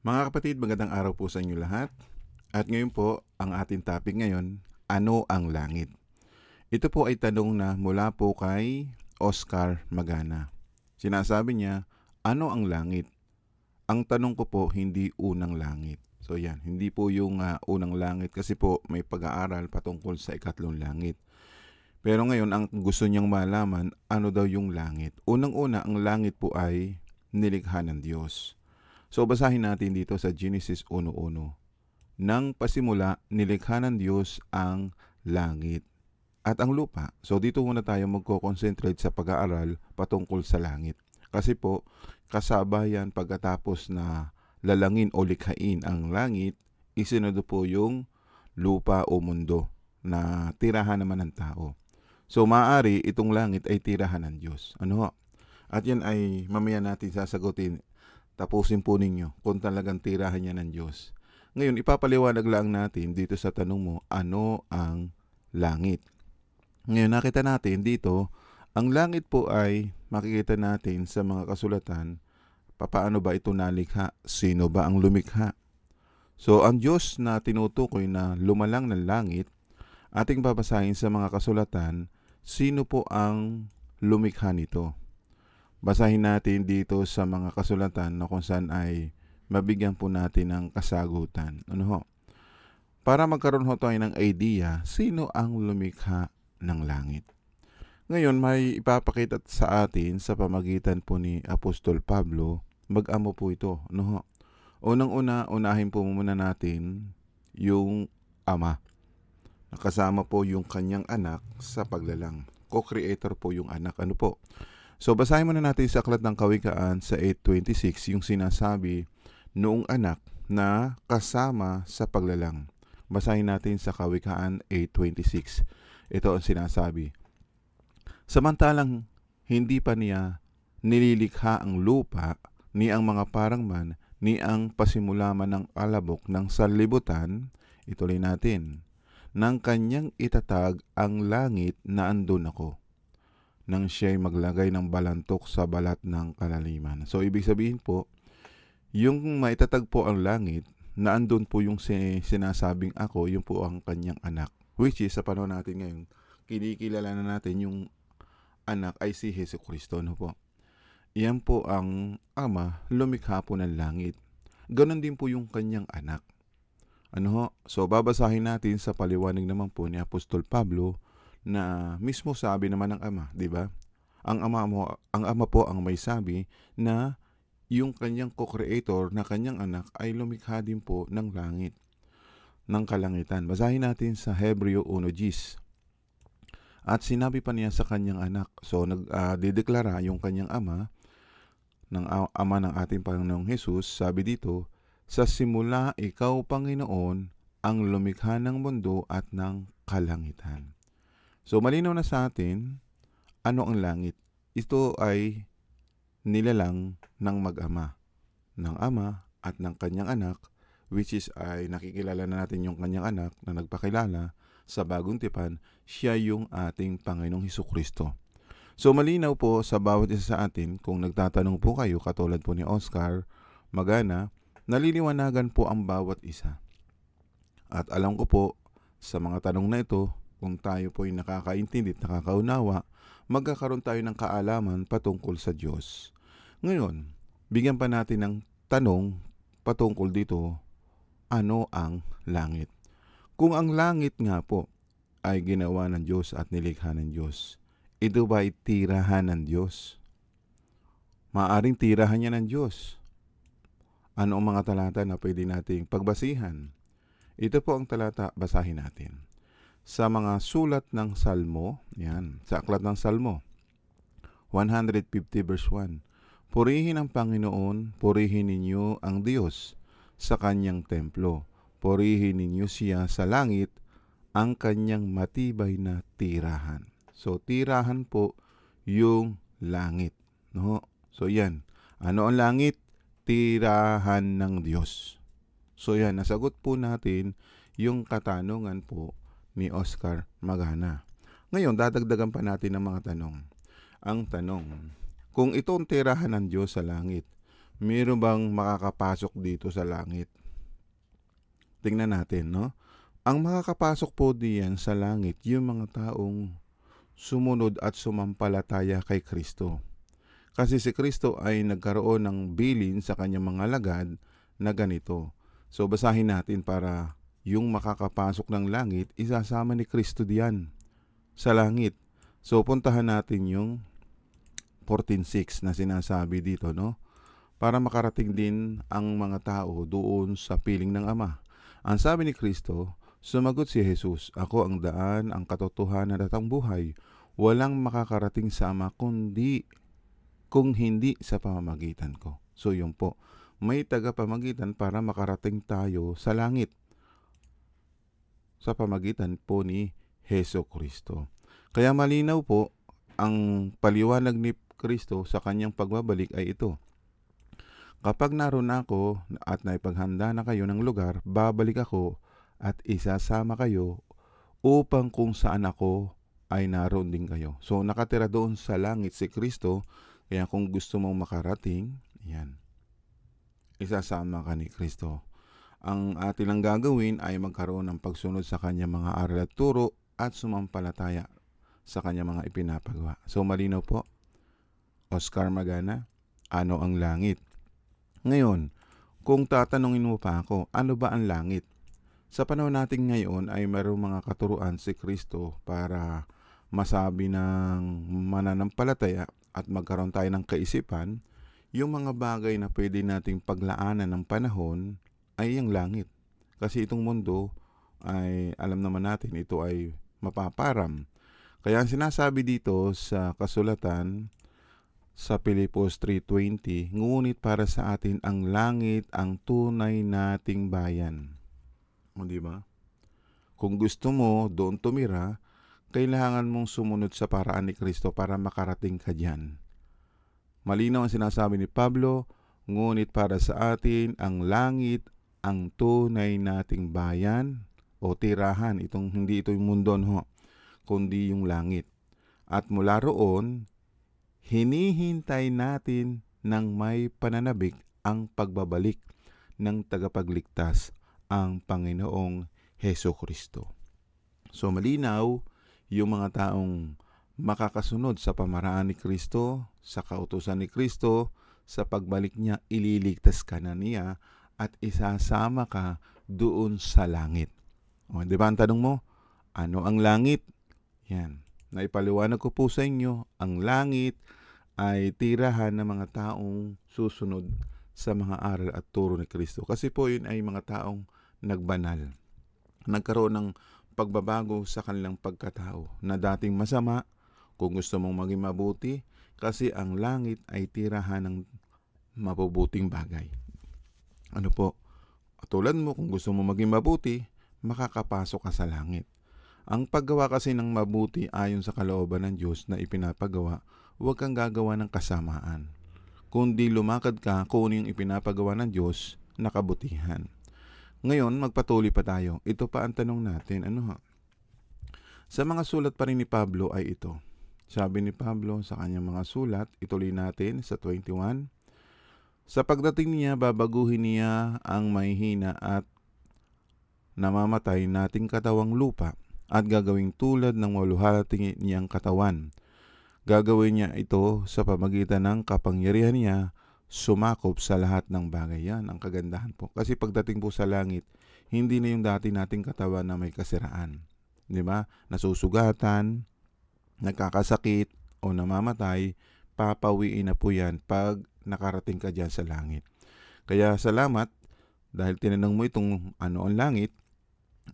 Mga kapatid, magandang araw po sa inyo lahat. At ngayon po, ang ating topic ngayon, ano ang langit? Ito po ay tanong na mula po kay Oscar Magana. Sinasabi niya, ano ang langit? Ang tanong ko po, hindi unang langit. So yan, hindi po yung ah, unang langit kasi po may pag-aaral patungkol sa ikatlong langit. Pero ngayon, ang gusto niyang malaman, ano daw yung langit? Unang-una, ang langit po ay nilikha ng Diyos. So basahin natin dito sa Genesis 1.1. Nang pasimula, nilikha ng Diyos ang langit at ang lupa. So dito muna tayo magko-concentrate sa pag-aaral patungkol sa langit. Kasi po, kasabayan pagkatapos na lalangin o likhain ang langit, isunod po yung lupa o mundo na tirahan naman ng tao. So maaari itong langit ay tirahan ng Diyos. Ano? At yan ay mamaya natin sasagutin. Tapusin po ninyo kung talagang tirahan niya ng Diyos. Ngayon, ipapaliwanag lang natin dito sa tanong mo, ano ang langit? Ngayon, nakita natin dito, ang langit po ay makikita natin sa mga kasulatan, papaano ba ito nalikha? Sino ba ang lumikha? So, ang Diyos na tinutukoy na lumalang ng langit, ating babasahin sa mga kasulatan, sino po ang lumikha nito? Basahin natin dito sa mga kasulatan na kung saan ay mabigyan po natin ng kasagutan. Ano ho? Para magkaroon ho tayo ng idea, sino ang lumikha ng langit? Ngayon, may ipapakita sa atin sa pamagitan po ni Apostol Pablo, mag-amo po ito. Ano ho? Unang-una, unahin po muna natin yung ama. Nakasama po yung kanyang anak sa paglalang. Co-creator po yung anak. Ano po? So, basahin muna natin sa Aklat ng Kawikaan sa 8.26 yung sinasabi noong anak na kasama sa paglalang. Basahin natin sa Kawikaan 8.26. Ito ang sinasabi. Samantalang hindi pa niya nililikha ang lupa, ni ang mga parangman, ni ang pasimula man ng alabok ng sanlibutan, ituloy natin, nang kanyang itatag ang langit na andun ako nang siya'y maglagay ng balantok sa balat ng kalaliman. So, ibig sabihin po, yung maitatag po ang langit, na andun po yung sinasabing ako, yung po ang kanyang anak. Which is, sa panahon natin ngayon, kinikilala na natin yung anak ay si Heso Kristo. No po? Iyan po ang ama, lumikha po ng langit. Ganon din po yung kanyang anak. Ano ho? So, babasahin natin sa paliwanag naman po ni Apostol Pablo na mismo sabi naman ng ama, 'di ba? Ang ama mo, ang ama po ang may sabi na yung kanyang co-creator na kanyang anak ay lumikha din po ng langit, ng kalangitan. Basahin natin sa Hebreo 1.10. At sinabi pa niya sa kanyang anak, so nagdideklara uh, yung kanyang ama, ng uh, ama ng ating Panginoong Hesus, sabi dito, sa simula ikaw, Panginoon, ang lumikha ng mundo at ng kalangitan. So malinaw na sa atin ano ang langit. Ito ay nilalang ng mag-ama, ng ama at ng kanyang anak which is ay nakikilala na natin yung kanyang anak na nagpakilala sa bagong tipan, siya yung ating Panginoong Heso Kristo. So malinaw po sa bawat isa sa atin kung nagtatanong po kayo katulad po ni Oscar Magana, naliliwanagan po ang bawat isa. At alam ko po sa mga tanong na ito, kung tayo po ay nakakaintindi at nakakaunawa, magkakaroon tayo ng kaalaman patungkol sa Diyos. Ngayon, bigyan pa natin ng tanong patungkol dito, ano ang langit? Kung ang langit nga po ay ginawa ng Diyos at nilikha ng Diyos, ito ba ay tirahan ng Diyos? Maaring tirahan niya ng Diyos. Ano ang mga talata na pwede nating pagbasihan? Ito po ang talata, basahin natin sa mga sulat ng Salmo, yan, sa aklat ng Salmo, 150 verse 1. Purihin ang Panginoon, purihin ninyo ang Diyos sa kanyang templo. Purihin ninyo siya sa langit, ang kanyang matibay na tirahan. So, tirahan po yung langit. No? So, yan. Ano ang langit? Tirahan ng Diyos. So, yan. Nasagot po natin yung katanungan po ni Oscar Magana. Ngayon, dadagdagan pa natin ng mga tanong. Ang tanong, kung ito ang tirahan ng Diyos sa langit, Meron bang makakapasok dito sa langit? Tingnan natin, no? Ang makakapasok po diyan sa langit, yung mga taong sumunod at sumampalataya kay Kristo. Kasi si Kristo ay nagkaroon ng bilin sa kanyang mga lagad na ganito. So basahin natin para yung makakapasok ng langit, isasama ni Kristo diyan sa langit. So puntahan natin yung 14.6 na sinasabi dito, no? Para makarating din ang mga tao doon sa piling ng Ama. Ang sabi ni Kristo, sumagot si Jesus, Ako ang daan, ang katotohanan at ang buhay. Walang makakarating sa Ama kundi kung hindi sa pamamagitan ko. So yun po, may tagapamagitan para makarating tayo sa langit sa pamagitan po ni Heso Kristo. Kaya malinaw po ang paliwanag ni Kristo sa kanyang pagbabalik ay ito. Kapag naroon ako at naipaghanda na kayo ng lugar, babalik ako at isasama kayo upang kung saan ako ay naroon din kayo. So nakatira doon sa langit si Kristo, kaya kung gusto mong makarating, yan, isasama ka ni Kristo. Ang atin lang gagawin ay magkaroon ng pagsunod sa kanyang mga aral at turo at sumampalataya sa kanyang mga ipinapagawa. So malinaw po, Oscar Magana, ano ang langit? Ngayon, kung tatanungin mo pa ako, ano ba ang langit? Sa panahon natin ngayon ay mayroong mga katuruan si Kristo para masabi ng mananampalataya at magkaroon tayo ng kaisipan, yung mga bagay na pwede nating paglaanan ng panahon ay ang langit. Kasi itong mundo ay alam naman natin ito ay mapaparam. Kaya ang sinasabi dito sa kasulatan sa Pilipos 3.20, ngunit para sa atin ang langit ang tunay nating bayan. O di ba? Kung gusto mo doon tumira, kailangan mong sumunod sa paraan ni Kristo para makarating ka diyan. Malinaw ang sinasabi ni Pablo, ngunit para sa atin ang langit ang tunay nating bayan o tirahan. Itong hindi ito yung mundo ho, kundi yung langit. At mula roon, hinihintay natin ng may pananabik ang pagbabalik ng tagapagligtas ang Panginoong Heso Kristo. So malinaw yung mga taong makakasunod sa pamaraan ni Kristo, sa kautusan ni Kristo, sa pagbalik niya, ililigtas ka na niya at isasama ka doon sa langit. O, di ba ang tanong mo, ano ang langit? Yan. Naipaliwanag ko po sa inyo, ang langit ay tirahan ng mga taong susunod sa mga aral at turo ni Kristo. Kasi po yun ay mga taong nagbanal. Nagkaroon ng pagbabago sa kanilang pagkatao na dating masama, kung gusto mong maging mabuti, kasi ang langit ay tirahan ng mabubuting bagay. Ano po? Tulad mo, kung gusto mo maging mabuti, makakapasok ka sa langit. Ang paggawa kasi ng mabuti ayon sa kalooban ng Diyos na ipinapagawa, huwag kang gagawa ng kasamaan. Kundi lumakad ka kung ano yung ipinapagawa ng Diyos na kabutihan. Ngayon, magpatuloy pa tayo. Ito pa ang tanong natin. Ano ha? Sa mga sulat pa rin ni Pablo ay ito. Sabi ni Pablo sa kanyang mga sulat, ituloy natin sa 21. Sa pagdating niya, babaguhin niya ang mahihina at namamatay nating katawang lupa at gagawing tulad ng maluhalating niyang katawan. Gagawin niya ito sa pamagitan ng kapangyarihan niya sumakop sa lahat ng bagay. Yan ang kagandahan po. Kasi pagdating po sa langit, hindi na yung dati nating katawan na may kasiraan. Di ba? Nasusugatan, nagkakasakit, o namamatay, papawiin na po yan pag nakarating ka dyan sa langit. Kaya salamat dahil tinanong mo itong ano ang langit,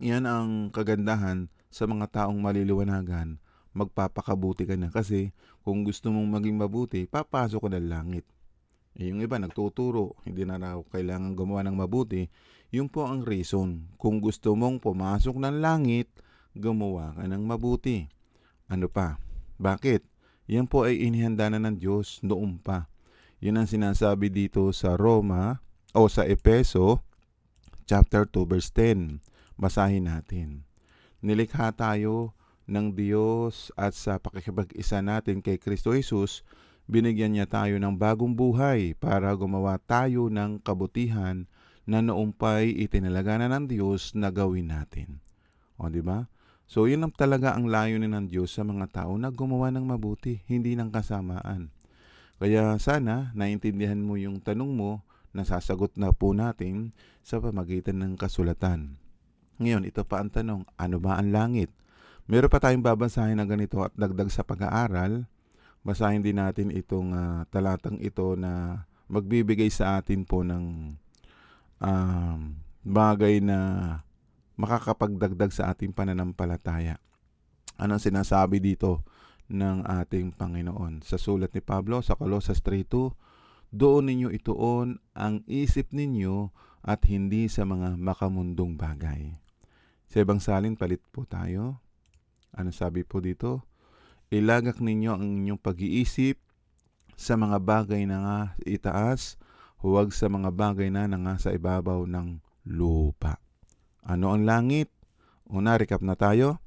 yan ang kagandahan sa mga taong maliliwanagan, magpapakabuti ka na kasi kung gusto mong maging mabuti, papasok ka ng langit. Eh, yung iba nagtuturo, hindi na raw kailangan gumawa ng mabuti. Yun po ang reason. Kung gusto mong pumasok ng langit, gumawa ka ng mabuti. Ano pa? Bakit? Yan po ay inihanda na ng Diyos noon pa. Yun ang sinasabi dito sa Roma o sa Epeso chapter 2 verse 10. Basahin natin. Nilikha tayo ng Diyos at sa pakikipag-isa natin kay Kristo Jesus Binigyan niya tayo ng bagong buhay para gumawa tayo ng kabutihan na noong pa'y itinalaga na ng Diyos na gawin natin. O, di ba? So, yun ang talaga ang layunin ng Diyos sa mga tao na gumawa ng mabuti, hindi ng kasamaan. Kaya sana, naintindihan mo yung tanong mo na sasagot na po natin sa pamagitan ng kasulatan. Ngayon, ito pa ang tanong, ano ba ang langit? Meron pa tayong babasahin na ganito at dagdag sa pag-aaral. Basahin din natin itong ah, talatang ito na magbibigay sa atin po ng um, bagay na makakapagdagdag sa ating pananampalataya. Anong sinasabi dito ng ating Panginoon? Sa sulat ni Pablo sa Colossus 3.2, Doon ninyo ituon ang isip ninyo at hindi sa mga makamundong bagay. Sa ibang salin, palit po tayo. Ano sabi po dito? Ilagak ninyo ang inyong pag-iisip sa mga bagay na nga itaas, huwag sa mga bagay na nga sa ibabaw ng lupa. Ano ang langit? Una, recap na tayo.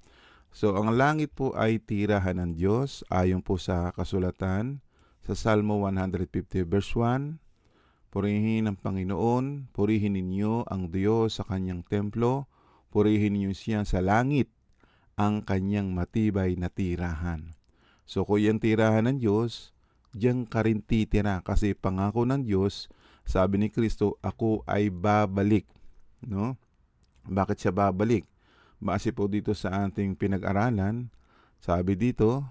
So, ang langit po ay tirahan ng Diyos ayon po sa kasulatan sa Salmo 150 verse 1. Purihin ang Panginoon, purihin ninyo ang Diyos sa kanyang templo, purihin ninyo siya sa langit, ang kanyang matibay na tirahan. So, kung yan tirahan ng Diyos, diyan ka rin titira kasi pangako ng Diyos, sabi ni Kristo, ako ay babalik. No? Bakit siya babalik? Base po dito sa ating pinag-aralan, sabi dito,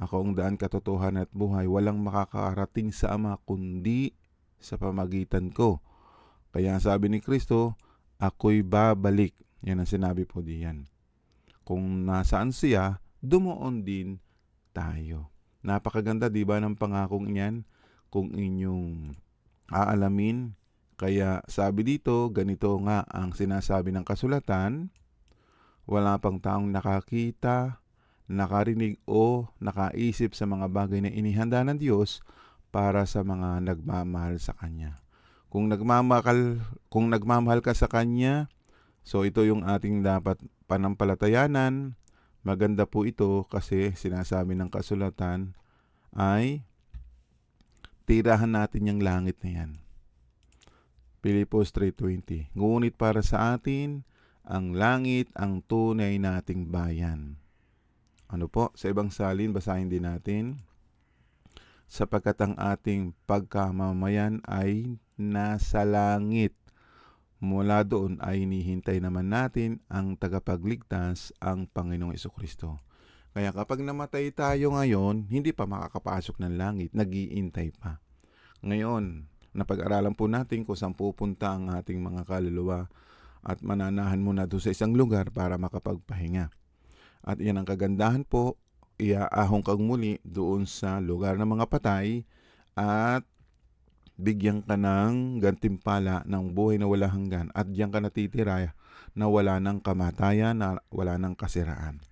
ako ang daan katotohanan at buhay, walang makakarating sa Ama kundi sa pamagitan ko. Kaya sabi ni Kristo, ako'y babalik. Yan ang sinabi po diyan. Kung nasaan siya, dumoon din tayo. Napakaganda, di ba, ng pangakong iyan? Kung inyong aalamin, kaya sabi dito, ganito nga ang sinasabi ng kasulatan, wala pang taong nakakita, nakarinig o nakaisip sa mga bagay na inihanda ng Diyos para sa mga nagmamahal sa Kanya. Kung nagmamahal, kung nagmamahal ka sa Kanya, so ito yung ating dapat panampalatayanan. Maganda po ito kasi sinasabi ng kasulatan ay tirahan natin yung langit na yan. Pilipos 3.20 Ngunit para sa atin, ang langit ang tunay nating bayan. Ano po? Sa ibang salin, basahin din natin. Sapagkat ang ating pagkamamayan ay nasa langit. Mula doon ay hinihintay naman natin ang tagapagligtas, ang Panginoong Kristo. Kaya kapag namatay tayo ngayon, hindi pa makakapasok ng langit, nagiintay pa. Ngayon, napag-aralan po natin kung saan pupunta ang ating mga kaluluwa at mananahan muna doon sa isang lugar para makapagpahinga. At yan ang kagandahan po, iaahong kang muli doon sa lugar ng mga patay at bigyan ka ng gantimpala ng buhay na wala hanggan at diyan ka natitira na wala ng kamatayan, na wala ng kasiraan.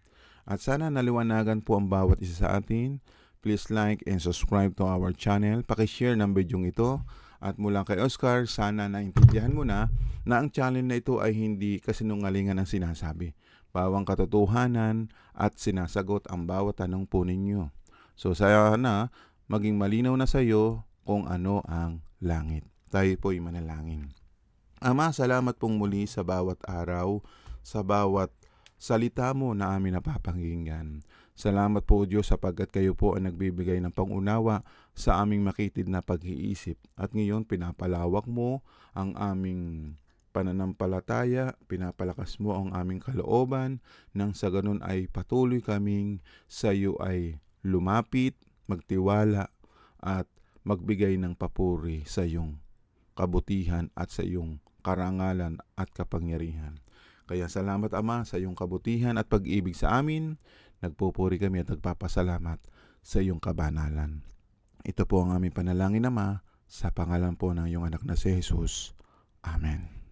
At sana naliwanagan po ang bawat isa sa atin. Please like and subscribe to our channel. Pakishare ng video ito. At mula kay Oscar, sana naintindihan mo na na ang channel na ito ay hindi kasinungalingan ang sinasabi. Bawang katotohanan at sinasagot ang bawat tanong po ninyo. So sana maging malinaw na sa iyo kung ano ang langit. Tayo po'y manalangin. Ama, salamat pong muli sa bawat araw, sa bawat salita mo na amin napapakinggan. Salamat po Diyos sapagkat kayo po ang nagbibigay ng pangunawa sa aming makitid na pag-iisip. At ngayon pinapalawak mo ang aming pananampalataya, pinapalakas mo ang aming kalooban, nang sa ganun ay patuloy kaming sa iyo ay lumapit, magtiwala, at magbigay ng papuri sa iyong kabutihan at sa iyong karangalan at kapangyarihan. Kaya salamat Ama sa iyong kabutihan at pag-ibig sa amin. Nagpupuri kami at nagpapasalamat sa iyong kabanalan. Ito po ang aming panalangin Ama sa pangalan po ng iyong anak na si Jesus. Amen.